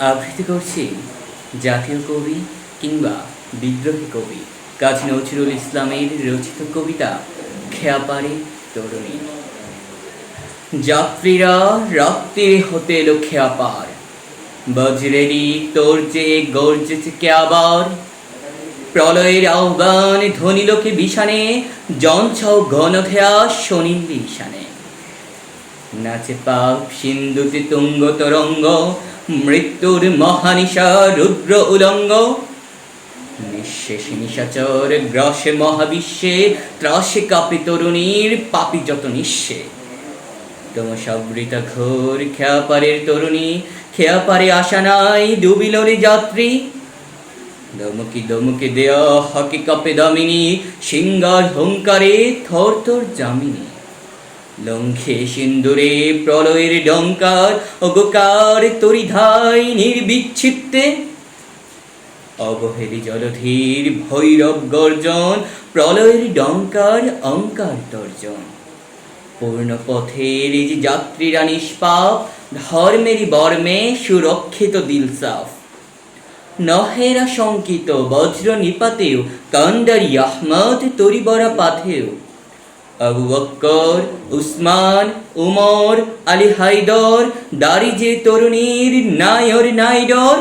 আবৃত্তি করছি জাতীয় কবি কিংবা বিদ্রোহী কবি কাজী নজরুল ইসলামের রচিত কবিতা খেয়াপাড়ি তরুণী। যাত্রীরা রাত্রিরে হতে এলো খেয়াপার বজ্রেরই যে গর্জেছে কে আবার? প্রলয়ের আহ্বান ধ্বনিলোকে বিষানে, জঞ্ছাও ঘনথেয়া শনিন্দি ঈশানে নাচে পাপ সিন্ধুতে তুঙ্গ তরঙ্গ মৃত্যুর মহানিশা রুদ্র উলঙ্গ। নিঃশেষে নিশাচর গ্রসে মহাবিশ্বে, ত্রাসে কাপে তরুণীর পাপি যত নিঃশে তোম সবৃতা ঘোর খেয়াপারের তরুণী, খেয়াপারে আসা নাই ডুবিলরে যাত্রী। দমকি দমকি দেয়া হকি কাপে দামিনী, সিঙ্গার হুঙ্কারে থর থর জামিনী লঙ্ঘে সিন্দুরে প্রলয়ের ডঙ্কার, অগকার তরি ধাই নির্বিচ্ছিত্তে, অবহেলি জলধীর ভৈরব গর্জন, প্রলয়ের ডঙ্কার অঙ্কার তর্জন। পূর্ণ পথের যে যাত্রীরা নিষ্পাপ, ধর্মেরই বর্মে সুরক্ষিত দিলসাফ নহেরা শঙ্কিত, বজ্র নিপাতেও কান্ডারি আহমদ তরিবরা পাথেও। আবু বক্কর, উসমান, উমর, আলী হায়দর, দাড়ি যে তরুণীর, নায়র নাইডর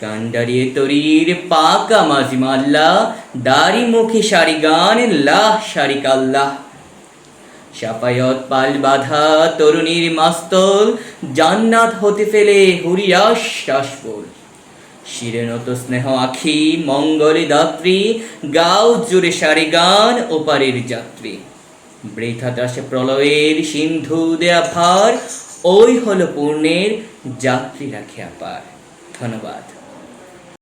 কান্ডারিয়ে তরির, পাকা মাঝি মাল্লা, দাড়ি মুখে সারি গান, লাহ সারি কাল্লাহ। সাফায়ত পাল বাধা তরুণীর মাস্তল, জান্নাত হতে ফেলে হুরিয়াস শ্বাসফুল শিরেনত স্নেহ আখি, মঙ্গলে দাত্রী গাও জুড়ে সারি গান, ওপারের যাত্রী। বৃথা দাসে প্রলয়ের সিন্ধু দেয়া ভার, ওই হল পূর্ণের যাত্রী রাখে আপার। ধন্যবাদ।